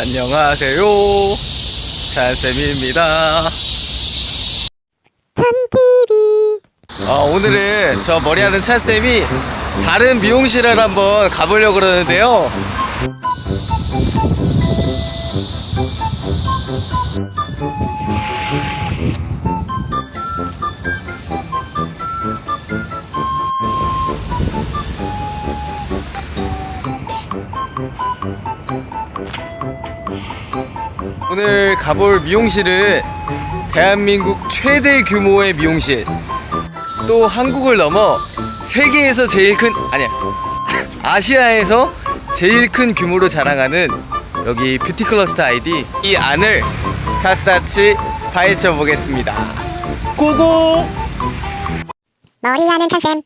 안녕하세요. 찬쌤입니다. 찬TV 아, 오늘은 저 머리하는 찬쌤이 다른 미용실을 한번 가보려고 그러는데요. 오늘 가볼 미용실은 대한민국 최대 규모의 미용실 또 한국을 넘어 세계에서 제일 큰 아니야 아시아에서 제일 큰 규모로 자랑하는 여기 뷰티 클러스터 아이디 이 안을 샅샅이 파헤쳐 보겠습니다. 고고! 머리 하는 찬쌤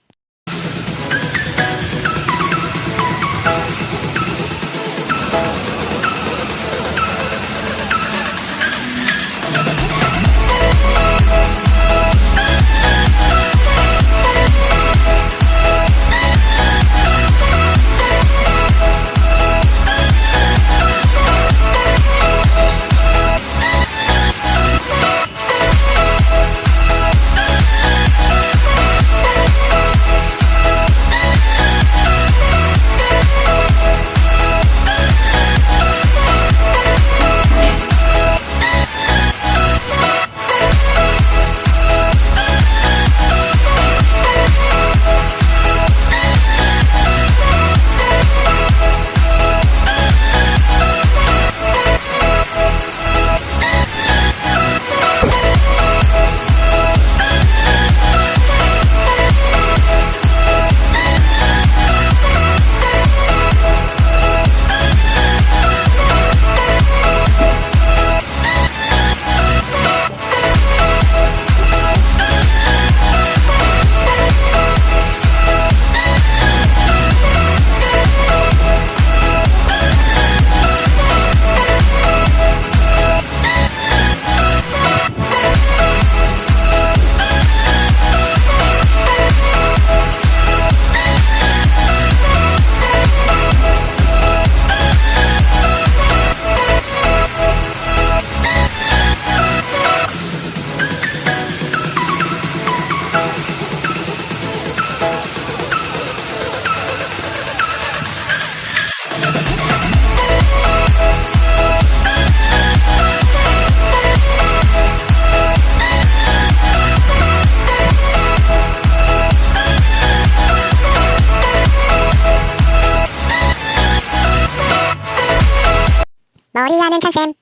하는 찬쌤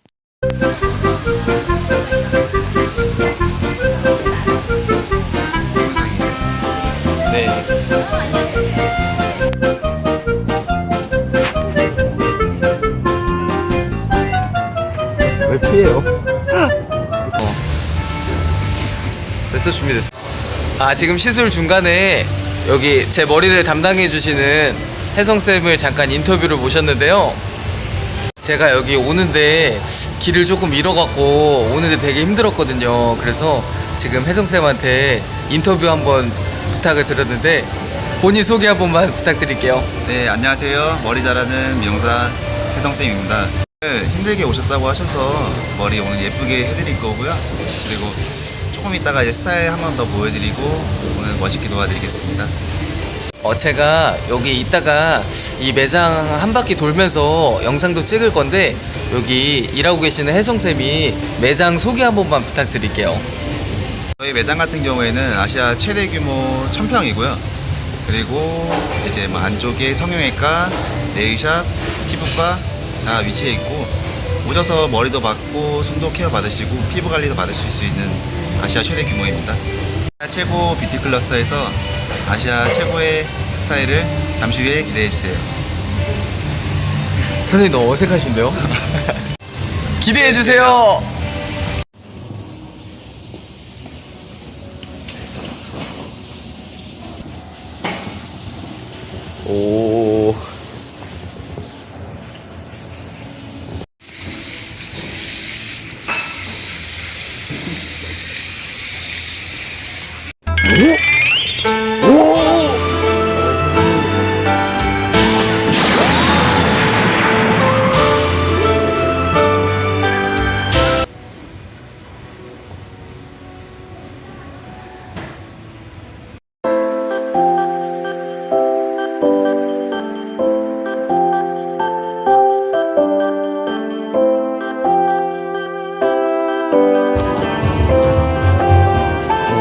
네. 왜 피해요? 됐어 준비됐어. 아 지금 시술 중간에 여기 제 머리를 담당해 주시는 혜성 쌤을 잠깐 인터뷰를 모셨는데요. 제가 여기 오는데 길을 조금 잃어갖고 오는데 되게 힘들었거든요. 그래서 지금 혜성 쌤한테 인터뷰 한번 부탁을 드렸는데 본인 소개 한 번만 부탁드릴게요. 네, 안녕하세요. 머리 자라는 미용사 혜성쌤입니다. 네, 힘들게 오셨다고 하셔서 머리 오늘 예쁘게 해드릴 거고요. 그리고 조금 있다가 이제 스타일 한 번 더 보여드리고 오늘 멋있게 도와드리겠습니다. 어, 제가 여기 있다가 이 매장 한 바퀴 돌면서 영상도 찍을 건데 여기 일하고 계시는 혜성쌤이 매장 소개 한 번만 부탁드릴게요. 저희 매장 같은 경우에는 아시아 최대 규모 1000평이고요. 그리고 이제 뭐 안쪽에 성형외과, 네일샵, 피부과 다 위치해 있고 오셔서 머리도 받고 손도 케어 받으시고 피부 관리도 받으실 수 있는 아시아 최대 규모입니다. 최고 뷰티 클러스터에서 아시아 최고의 스타일을 잠시 후에 기대해 주세요. 선생님 너무 어색하신데요? 기대해주세요!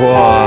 와